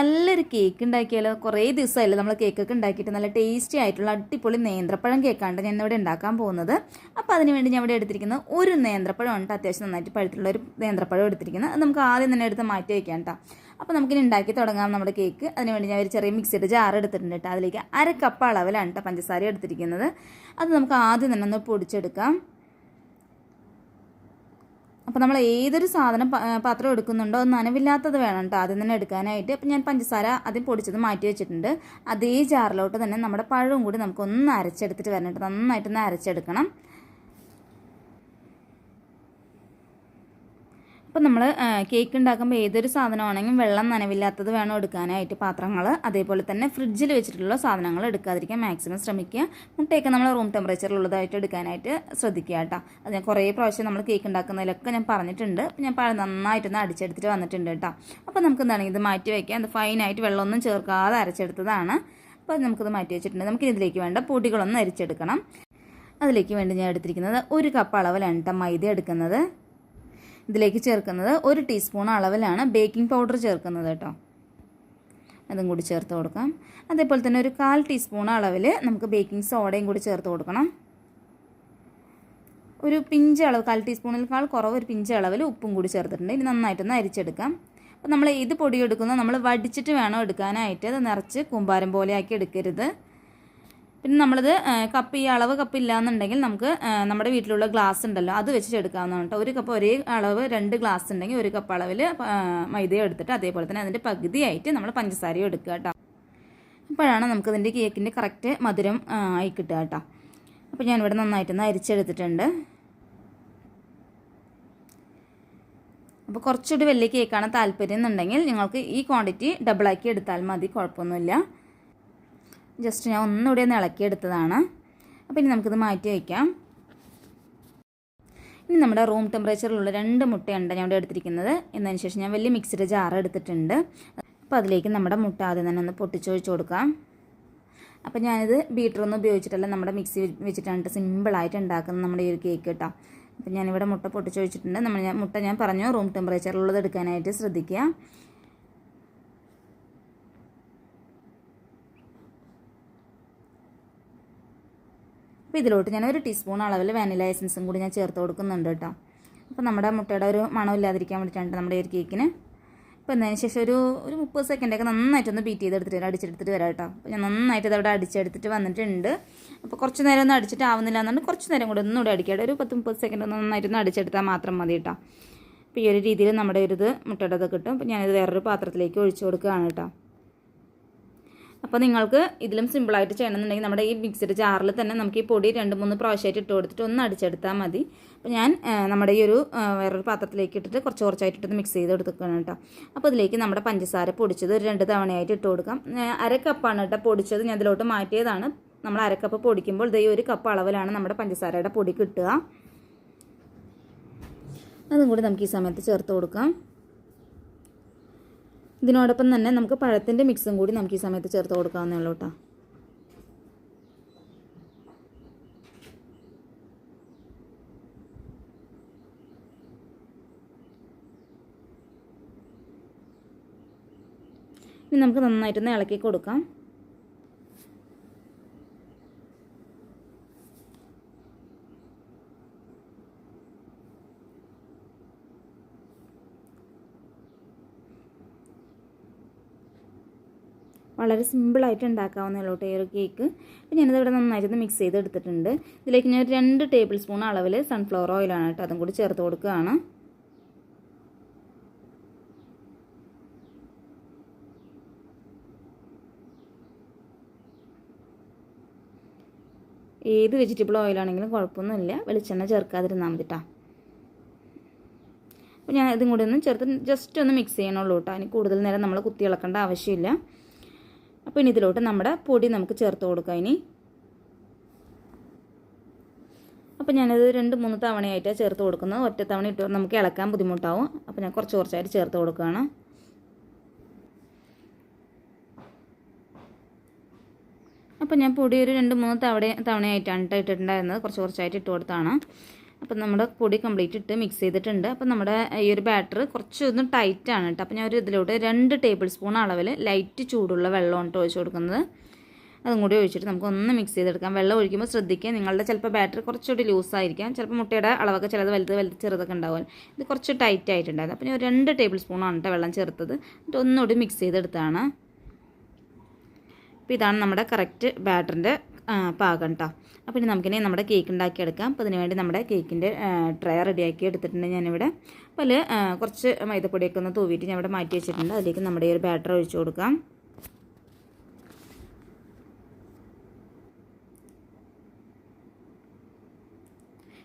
നല്ലൊരു കേക്ക് ഉണ്ടാക്കിയാലോ? കുറേ ദിവസമായില്ലേ നമ്മൾ കേക്കൊക്കെ ഉണ്ടാക്കിയിട്ട്. നല്ല ടേസ്റ്റി ആയിട്ടുള്ള അടിപൊളി നേന്ത്രപ്പഴം കേക്കാണ്ട് ഞാൻ ഇവിടെ ഉണ്ടാക്കാൻ പോകുന്നത്. അപ്പോൾ അതിന് വേണ്ടി ഞാൻ ഇവിടെ എടുത്തിരിക്കുന്നത് ഒരു നേന്ത്രപ്പഴം ഉണ്ട്. അത്യാവശ്യം നന്നായിട്ട് പഴുത്തുള്ള ഒരു നേന്ത്രപ്പഴം എടുത്തിരിക്കുന്നത്. അത് നമുക്ക് ആദ്യം തന്നെ എടുത്ത് മാറ്റി വയ്ക്കാം കേട്ടോ അപ്പോൾ നമുക്കിനി ഉണ്ടാക്കി തുടങ്ങാം നമ്മുടെ കേക്ക് അതിന് വേണ്ടി ഞാൻ ഒരു ചെറിയ മിക്സിയുടെ ജാർ എടുത്തിട്ടുണ്ട് കേട്ടോ അതിലേക്ക് അര കപ്പ് അളവിലാണ് കേട്ടോ പഞ്ചസാര എടുത്തിരിക്കുന്നത്. അത് നമുക്ക് ആദ്യം തന്നെ ഒന്ന് പൊടിച്ചെടുക്കാം. അപ്പോൾ നമ്മൾ ഏതൊരു സാധനം പാത്രം എടുക്കുന്നുണ്ടോ നനവില്ലാത്തത് വേണം കേട്ടോ ആദ്യം തന്നെ എടുക്കാനായിട്ട്. അപ്പോൾ ഞാൻ പഞ്ചസാര ആദ്യം പൊടിച്ചത് മാറ്റി വെച്ചിട്ടുണ്ട്. അതേ ജാറിലോട്ട് തന്നെ നമ്മുടെ പഴവും കൂടി നമുക്കൊന്ന് അരച്ചെടുത്തിട്ട് വരണം കേട്ടോ നന്നായിട്ടൊന്ന് അരച്ചെടുക്കണം. അപ്പോൾ നമ്മൾ കേക്ക് ഉണ്ടാക്കുമ്പോൾ ഏതൊരു സാധനമാണെങ്കിലും വെള്ളം നനവില്ലാത്തത് വേണം എടുക്കാനായിട്ട്. പാത്രങ്ങൾ അതേപോലെ തന്നെ ഫ്രിഡ്ജിൽ വെച്ചിട്ടുള്ള സാധനങ്ങൾ എടുക്കാതിരിക്കാൻ മാക്സിമം ശ്രമിക്കുക. മുട്ടയൊക്കെ നമ്മൾ റൂം ടെമ്പറേച്ചറിലുള്ളതായിട്ട് എടുക്കാനായിട്ട് ശ്രദ്ധിക്കുക കേട്ടോ. അത് ഞാൻ കുറേ പ്രാവശ്യം നമ്മൾ കേക്ക് ഉണ്ടാക്കുന്നതിലൊക്കെ ഞാൻ പറഞ്ഞിട്ടുണ്ട്. ഞാൻ പഴം നന്നായിട്ടൊന്ന് അടിച്ചെടുത്തിട്ട് വന്നിട്ടുണ്ട് കേട്ടോ. അപ്പോൾ നമുക്ക് എന്താണെങ്കിൽ ഇത് മാറ്റി വയ്ക്കാം. അത് ഫൈനായിട്ട് വെള്ളമൊന്നും ചേർക്കാതെ അരച്ചെടുത്തതാണ്. അപ്പോൾ നമുക്കിത് മാറ്റി വെച്ചിട്ടുണ്ട്. നമുക്ക് ഇതിലേക്ക് വേണ്ട പൊടികളൊന്നും അരിച്ചെടുക്കണം. അതിലേക്ക് വേണ്ടി ഞാൻ എടുത്തിരിക്കുന്നത് ഒരു കപ്പ് അളവിലാണ് കേട്ടോ മൈദ എടുക്കുന്നത്. ഇതിലേക്ക് ചേർക്കുന്നത് ഒരു ടീസ്പൂൺ അളവിലാണ് ബേക്കിംഗ് പൗഡർ ചേർക്കുന്നത് കേട്ടോ. അതും കൂടി ചേർത്ത് കൊടുക്കാം. അതേപോലെ തന്നെ ഒരു കാൽ ടീസ്പൂൺ അളവിൽ നമുക്ക് ബേക്കിംഗ് സോഡയും കൂടി ചേർത്ത് കൊടുക്കണം. ഒരു പിഞ്ച് അളവ് കാൽ ടീസ്പൂണിനേക്കാൾ കുറവ് ഒരു പിഞ്ച് അളവിൽ ഉപ്പും കൂടി ചേർത്തിട്ടുണ്ട്. ഇനി നന്നായിട്ടൊന്ന് അരിച്ചെടുക്കാം. അപ്പോൾ നമ്മൾ ഏത് പൊടി നമ്മൾ വടിച്ചിട്ട് വേണം എടുക്കാനായിട്ട്. അത് നിറച്ച് കൂമ്പാരം പോലെയാക്കി എടുക്കരുത്. പിന്നെ നമ്മളത് കപ്പ് ഈ അളവ് കപ്പ് ഇല്ലാന്നുണ്ടെങ്കിൽ നമുക്ക് നമ്മുടെ വീട്ടിലുള്ള ഗ്ലാസ് ഉണ്ടല്ലോ അത് വെച്ച് എടുക്കാവുന്നതാണ് കേട്ടോ. ഒരു കപ്പ് ഒരേ അളവ് രണ്ട് ഗ്ലാസ് ഉണ്ടെങ്കിൽ ഒരു കപ്പ് അളവിൽ മൈദ എടുത്തിട്ട് അതേപോലെ തന്നെ അതിന്റെ പകുതിയായിട്ട് നമ്മൾ പഞ്ചസാരയും എടുക്കുക കേട്ടോ. അപ്പോഴാണ് നമുക്കതിന്റെ കേക്കിന്റെ കറക്റ്റ് മധുരം ആയി കിട്ടുക കേട്ടോ. അപ്പോൾ ഞാനിവിടെ നന്നായിട്ടൊന്ന് അരിച്ചെടുത്തിട്ടുണ്ട്. അപ്പോൾ കുറച്ചുകൂടി വലിയ കേക്കാണ് താല്പര്യം എന്നുണ്ടെങ്കിൽ നിങ്ങൾക്ക് ഈ ക്വാണ്ടിറ്റി ഡബിളാക്കി എടുത്താൽ മതി കുഴപ്പമൊന്നുമില്ല. ജസ്റ്റ് ഞാൻ ഒന്നുകൂടി ഒന്ന് ഇളക്കിയെടുത്തതാണ്. അപ്പോൾ ഇനി നമുക്കിത് മാറ്റി വയ്ക്കാം. ഇനി നമ്മുടെ റൂം ടെമ്പറേച്ചറിലുള്ള രണ്ട് മുട്ടയുണ്ട് ഞാൻ ഇവിടെ എടുത്തിരിക്കുന്നത്. എന്നതിന് ശേഷം ഞാൻ വലിയ മിക്സിയുടെ ജാർ എടുത്തിട്ടുണ്ട്. അപ്പോൾ അതിലേക്ക് നമ്മുടെ മുട്ട ആദ്യം തന്നെ ഒന്ന് പൊട്ടിച്ചൊഴിച്ച് കൊടുക്കാം. അപ്പോൾ ഞാനിത് ബീറ്ററൊന്നും ഉപയോഗിച്ചിട്ടല്ല നമ്മുടെ മിക്സി വെച്ചിട്ടാണ് സിമ്പിളായിട്ട് ഉണ്ടാക്കുന്നത് നമ്മുടെ ഈ ഒരു കേക്ക് കേട്ടോ. അപ്പോൾ ഞാനിവിടെ മുട്ട പൊട്ടിച്ചൊഴിച്ചിട്ടുണ്ട്. നമ്മൾ ഞാൻ മുട്ട ഞാൻ പറഞ്ഞു റൂം ടെമ്പറേച്ചറിലുള്ളത് എടുക്കാനായിട്ട് ശ്രദ്ധിക്കുക. അപ്പോൾ ഇതിലോട്ട് ഞാൻ ഒരു ടീസ്പൂൺ അളവിൽ വാനില എസൻസും കൂടി ഞാൻ ചേർത്ത് കൊടുക്കുന്നുണ്ട് കേട്ടോ. അപ്പോൾ നമ്മുടെ മുട്ടയുടെ ഒരു മണം ഇല്ലാതിരിക്കാൻ വേണ്ടിയിട്ടാണ് നമ്മുടെ ഒരു കേക്കിന് അപ്പോൾ എന്നതിന് ശേഷം ഒരു ഒരു മുപ്പത് സെക്കൻഡൊക്കെ നന്നായിട്ടൊന്ന് ബീറ്റ് ചെയ്തെടുത്തിട്ട് അടിച്ചെടുത്തിട്ട് വരാം കേട്ടോ. അപ്പോൾ ഞാൻ നന്നായിട്ട് ഇതവിടെ അടിച്ചെടുത്തിട്ട് വന്നിട്ടുണ്ട്. അപ്പോൾ കുറച്ച് നേരം ഒന്നും അടിച്ചിട്ട് ആവുന്നില്ല എന്നുണ്ട് കുറച്ച് നേരം കൂടെ ഒന്നും കൂടെ അടിക്കാം ഒരു പത്ത് മുപ്പത് സെക്കൻഡ് ഒന്ന് നന്നായിട്ടൊന്ന് അടിച്ചെടുത്താൽ മാത്രം മതി കേട്ടോ. അപ്പോൾ ഈ ഒരു രീതിയിൽ നമ്മുടെ ഒരു ഇത് മുട്ടയുടെ കിട്ടും. അപ്പോൾ ഞാനിത് വേറൊരു പാത്രത്തിലേക്ക് ഒഴിച്ചു കൊടുക്കുകയാണ് കേട്ടോ. അപ്പോൾ നിങ്ങൾക്ക് ഇതിലും സിമ്പിളായിട്ട് ചെയ്യണമെന്നുണ്ടെങ്കിൽ നമ്മുടെ ഈ മിക്സിയുടെ ജാറിൽ തന്നെ നമുക്ക് ഈ പൊടി രണ്ട് മൂന്ന് പ്രാവശ്യമായിട്ട് ഇട്ട് കൊടുത്തിട്ട് ഒന്ന് അടിച്ചെടുത്താൽ മതി. അപ്പോൾ ഞാൻ നമ്മുടെ ഈ ഒരു വേറൊരു പാത്രത്തിലേക്ക് ഇട്ടിട്ട് കുറച്ച് കുറച്ചായിട്ട് ഇട്ട് മിക്സ് ചെയ്ത് എടുത്തുക്കണം കേട്ടോ. അപ്പോൾ ഇതിലേക്ക് നമ്മുടെ പഞ്ചസാര പൊടിച്ചത് ഒരു രണ്ട് തവണയായിട്ട് ഇട്ട് കൊടുക്കാം. അര കപ്പാണ് കേട്ടോ പൊടിച്ചത്. ഞാൻ ഇതിലോട്ട് മാറ്റിയതാണ്. നമ്മൾ അരക്കപ്പ് കപ്പ് പൊടിക്കുമ്പോൾ ഇതേ ഒരു കപ്പ് അളവിലാണ് നമ്മുടെ പഞ്ചസാരയുടെ പൊടി കിട്ടുക. അതും കൂടി നമുക്ക് ഈ സമയത്ത് ചേർത്ത് കൊടുക്കാം. ഇതിനോടൊപ്പം തന്നെ നമുക്ക് പഴത്തിന്റെ മിക്സും കൂടി നമുക്ക് ഈ സമയത്ത് ചേർത്ത് കൊടുക്കാവുന്നേ ഉള്ളൂ കേട്ടോ ഇനി നമുക്ക് നന്നായിട്ടൊന്ന് ഇളക്കി കൊടുക്കാം. വളരെ സിമ്പിളായിട്ട് ഉണ്ടാക്കാവുന്നേ ഉള്ളൂ ഈ ഒരു കേക്ക്. അപ്പോൾ ഞാനിതിവിടെ നന്നായിട്ടൊന്ന് മിക്സ് ചെയ്ത് എടുത്തിട്ടുണ്ട് ഇതിലേക്ക് ഞാൻ രണ്ട് ടേബിൾ സ്പൂൺ അളവിൽ സൺഫ്ലവർ ഓയിലാണ് കേട്ടോ അതും കൂടി ചേർത്ത് കൊടുക്കുകയാണ്. ഏത് വെജിറ്റബിൾ ഓയിലാണെങ്കിലും കുഴപ്പമൊന്നുമില്ല. വെളിച്ചെണ്ണ ചേർക്കാതിരുന്നാൽ മതി കേട്ടോ അപ്പോൾ ഞാൻ ഇതും കൂടി ഒന്ന് ചേർത്ത് ജസ്റ്റ് ഒന്ന് മിക്സ് ചെയ്യണുള്ളൂ കേട്ടോ അതിന് കൂടുതൽ നേരം നമ്മൾ കുത്തി ഇളക്കേണ്ട ആവശ്യമില്ല. അപ്പോൾ ഇനി ഇതിലോട്ട് നമ്മുടെ പൊടി നമുക്ക് ചേർത്ത് കൊടുക്കാം ഇനി. അപ്പോൾ ഞാനത് രണ്ട് മൂന്ന് തവണയായിട്ടാണ് ചേർത്ത് കൊടുക്കുന്നത്. ഒറ്റ തവണ ഇട്ട് നമുക്ക് ഇളക്കാൻ ബുദ്ധിമുട്ടാവും. അപ്പോൾ ഞാൻ കുറച്ച് കുറച്ചായിട്ട് ചേർത്ത് കൊടുക്കുകയാണ്. അപ്പോൾ ഞാൻ പൊടി ഒരു രണ്ട് മൂന്ന് തവണ തവണയായിട്ടാണ് ട്ടോ ഇട്ടിട്ടുണ്ടായിരുന്നത്. കുറച്ച് കുറച്ചായിട്ട് ഇട്ട് കൊടുത്താണ് അപ്പം നമ്മുടെ പൊടി കംപ്ലീറ്റ് ഇട്ട് മിക്സ് ചെയ്തിട്ടുണ്ട്. അപ്പം നമ്മുടെ ഈ ഒരു ബാറ്റർ കുറച്ചൊന്ന് ടൈറ്റാണ് കേട്ടോ. അപ്പം ഞാൻ ഒരു ഇതിലോട്ട് രണ്ട് ടേബിൾ സ്പൂൺ അളവിൽ ലൈറ്റ് ചൂടുള്ള വെള്ളമാണ് ഒഴിച്ചു കൊടുക്കുന്നത്. അതും കൂടി ഒഴിച്ചിട്ട് നമുക്ക് ഒന്ന് മിക്സ് ചെയ്തെടുക്കാം. വെള്ളം ഒഴിക്കുമ്പോൾ ശ്രദ്ധിക്കുക നിങ്ങളുടെ ചിലപ്പോൾ ബാറ്ററി കുറച്ചുകൂടി ലൂസായിരിക്കാം ചിലപ്പോൾ മുട്ടയുടെ അളവൊക്കെ ചിലത് വലുത് വലുത് ചെറുതൊക്കെ ഉണ്ടാവും ഇത് കുറച്ച് ടൈറ്റ് ആയിട്ടുണ്ടായിരുന്നു. അപ്പോൾ ഞാൻ രണ്ട് ടേബിൾ സ്പൂണാണ് കേട്ടോ വെള്ളം ചേർത്തത്. എന്നിട്ട് ഒന്നുകൂടി മിക്സ് ചെയ്തെടുത്താണ് അപ്പോൾ ഇതാണ് നമ്മുടെ കറക്റ്റ് ബാറ്ററിന്റെ പാകം കേട്ടോ അപ്പോൾ ഇനി നമുക്കിനി നമ്മുടെ കേക്ക് ഉണ്ടാക്കിയെടുക്കാം. അപ്പോൾ അതിനുവേണ്ടി നമ്മുടെ കേക്കിന്റെ ട്രേ റെഡിയാക്കി എടുത്തിട്ടുണ്ട് ഞാനിവിടെ. അപ്പോൾ കുറച്ച് മൈദപ്പൊടിയൊക്കെ ഒന്ന് തൂവിയിട്ട് ഞാൻ ഇവിടെ മാറ്റി വെച്ചിട്ടുണ്ട്. അതിലേക്ക് നമ്മുടെ ഈ ഒരു ബാറ്റർ ഒഴിച്ചു കൊടുക്കാം.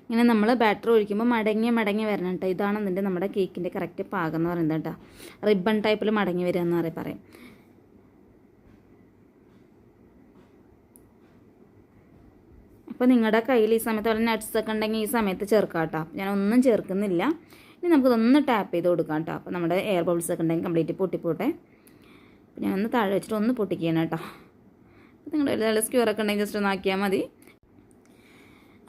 ഇങ്ങനെ നമ്മൾ ബാറ്റർ ഒഴിക്കുമ്പോൾ മടങ്ങി മടങ്ങി വരണം കേട്ടോ ഇതാണ് അതിന്റെ നമ്മുടെ കേക്കിന്റെ കറക്റ്റ് പാകം എന്ന് പറയുന്നത് കേട്ടോ. റിബൺ ടൈപ്പിൽ മടങ്ങി വരിക എന്ന് പറയും. അപ്പോൾ നിങ്ങളുടെ കയ്യിൽ ഈ സമയത്ത് വല്ല നട്ട്സൊക്കെ ഉണ്ടെങ്കിൽ ഈ സമയത്ത് ചേർക്കാം കേട്ടോ ഞാൻ ഒന്നും ചേർക്കുന്നില്ല. ഇനി നമുക്കിതൊന്ന് ടാപ്പ് ചെയ്ത് കൊടുക്കാം കേട്ടോ അപ്പോൾ നമ്മുടെ എയർ ബബിൾസ് ഒക്കെ ഉണ്ടെങ്കിൽ കംപ്ലീറ്റ് പൊട്ടിപ്പോട്ടെ. അപ്പോൾ ഞാനൊന്ന് താഴെ വെച്ചിട്ട് ഒന്ന് പൊട്ടിക്കണം കേട്ടോ അപ്പോൾ നിങ്ങളുടെ നല്ല സ്ക്യൂറൊക്കെ ഉണ്ടെങ്കിൽ ജസ്റ്റ് ഒന്ന് ആക്കിയാൽ മതി.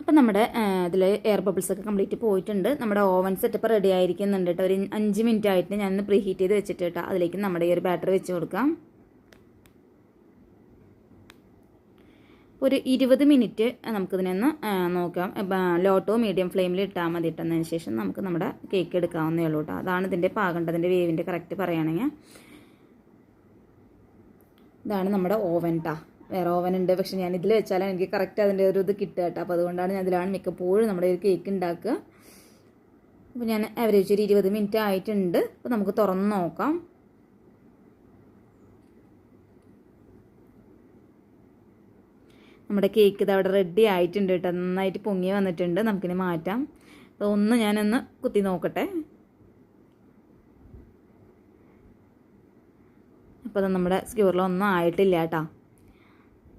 അപ്പം നമ്മുടെ ഇതിൽ എയർ ബബിൾസ് ഒക്കെ കംപ്ലീറ്റ് പോയിട്ടുണ്ട്. നമ്മുടെ ഓവൻ സെറ്റപ്പ് റെഡി ആയിരിക്കുന്നുണ്ട് കേട്ടോ ഒരു അഞ്ച് മിനിറ്റ് ആയിട്ട് ഞാൻ പ്രീ ഹീറ്റ് ചെയ്ത് വെച്ചിട്ട് കേട്ടോ അതിലേക്ക് നമ്മുടെ ഈ ഒരു ബാറ്ററി വെച്ച് കൊടുക്കാം. ഒരു ഇരുപത് മിനിറ്റ് നമുക്കിതിനൊന്ന് നോക്കാം. ലോ മീഡിയം ഫ്ലെയിമിൽ ഇട്ടാൽ മതി ഇട്ടതിന് ശേഷം നമുക്ക് നമ്മുടെ കേക്ക് എടുക്കാവുന്നേ ഉള്ളൂ കേട്ടോ. അതാണ് ഇതിന്റെ പാകണ്ടതിന്റെ വേവിന്റെ കറക്റ്റ് പറയുകയാണെങ്കിൽ. ഇതാണ് നമ്മുടെ ഓവൻ ടാ വേറെ ഓവൻ ഉണ്ട്. പക്ഷെ ഞാൻ ഇതിൽ വെച്ചാലാണ് എനിക്ക് കറക്റ്റ് അതിന്റെ ഒരു ഇത് കിട്ടുക കേട്ടോ. അപ്പോൾ അതുകൊണ്ടാണ് ഞാൻ ഇതിലാണ് മിക്കപ്പോഴും നമ്മുടെ ഒരു കേക്ക് ഉണ്ടാക്കുക. അപ്പോൾ ഞാൻ ആവറേജ് ഒരു ഇരുപത് മിനിറ്റ് ആയിട്ടുണ്ട്. അപ്പോൾ നമുക്ക് തുറന്ന് നോക്കാം. നമ്മുടെ കേക്ക് ഇത് അവിടെ റെഡി ആയിട്ടുണ്ട് കേട്ടോ. നന്നായിട്ട് പൊങ്ങി വന്നിട്ടുണ്ട്. നമുക്കിനി മാറ്റാം. അപ്പോൾ ഒന്ന് ഞാനൊന്ന് കുത്തി നോക്കട്ടെ. അപ്പോൾ അത് നമ്മുടെ സ്ക്യൂറിലൊന്നും ആയിട്ടില്ല കേട്ടോ.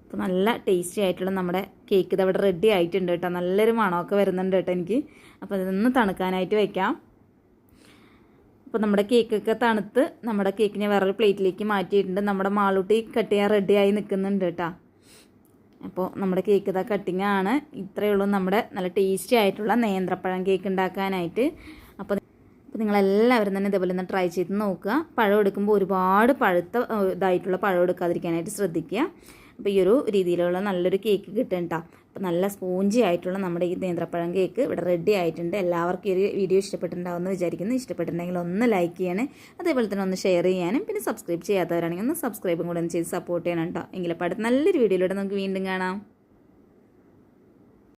അപ്പോൾ നല്ല ടേസ്റ്റി ആയിട്ടുള്ള നമ്മുടെ കേക്ക് ഇത് അവിടെ റെഡി ആയിട്ടുണ്ട് കേട്ടോ. നല്ലൊരു മണമൊക്കെ വരുന്നുണ്ട് കേട്ടോ എനിക്ക്. അപ്പോൾ ഇതൊന്ന് തണുക്കാനായിട്ട് വയ്ക്കാം അപ്പോൾ നമ്മുടെ കേക്കൊക്കെ തണുത്ത് നമ്മുടെ കേക്കിനെ വേറൊരു പ്ലേറ്റിലേക്ക് മാറ്റിയിട്ടുണ്ട്. നമ്മുടെ മാളൂട്ടി കട്ട് ചെയ്യാൻ റെഡിയായി നിൽക്കുന്നുണ്ട് കേട്ടോ. അപ്പോൾ നമ്മുടെ കേക്ക് ഇതാ കട്ടിങ് ആണ്. ഇത്രയേ ഉള്ളൂ നമ്മുടെ നല്ല ടേസ്റ്റി ആയിട്ടുള്ള നേന്ത്രപ്പഴം കേക്ക് ഉണ്ടാക്കാനായിട്ട്. അപ്പോൾ അപ്പോൾ നിങ്ങളെല്ലാവരും തന്നെ ഇതേപോലെ ഒന്ന് ട്രൈ ചെയ്ത് നോക്കുക. പഴം എടുക്കുമ്പോൾ ഒരുപാട് പഴുത്ത ഇതായിട്ടുള്ള പഴം എടുക്കാതിരിക്കാനായിട്ട് ശ്രദ്ധിക്കുക. അപ്പോൾ ഈ ഒരു രീതിയിലുള്ള നല്ലൊരു കേക്ക് കിട്ടും കേട്ടോ അപ്പോൾ നല്ല സ്പോഞ്ചി ആയിട്ടുള്ള നമ്മുടെ ഈ നേന്ത്രപ്പഴം കേക്ക് ഇവിടെ റെഡി ആയിട്ടുണ്ട്. എല്ലാവർക്കും ഈ ഒരു വീഡിയോ ഇഷ്ടപ്പെട്ടിട്ടുണ്ടാവുമെന്ന് വിചാരിക്കുന്നു. ഇഷ്ടപ്പെട്ടിട്ടുണ്ടെങ്കിൽ ഒന്ന് ലൈക്ക് ചെയ്യണേ. അതേപോലെ തന്നെ ഒന്ന് ഷെയർ ചെയ്യാനും. പിന്നെ സബ്സ്ക്രൈബ് ചെയ്യാത്തവരാണെങ്കിൽ ഒന്ന് സബ്സ്ക്രൈബും കൂടെ ഒന്ന് ചെയ്ത് സപ്പോർട്ട് ചെയ്യണം കേട്ടോ എങ്കിലും അടുത്ത നല്ലൊരു വീഡിയോയിലൂടെ നമുക്ക് വീണ്ടും കാണാം.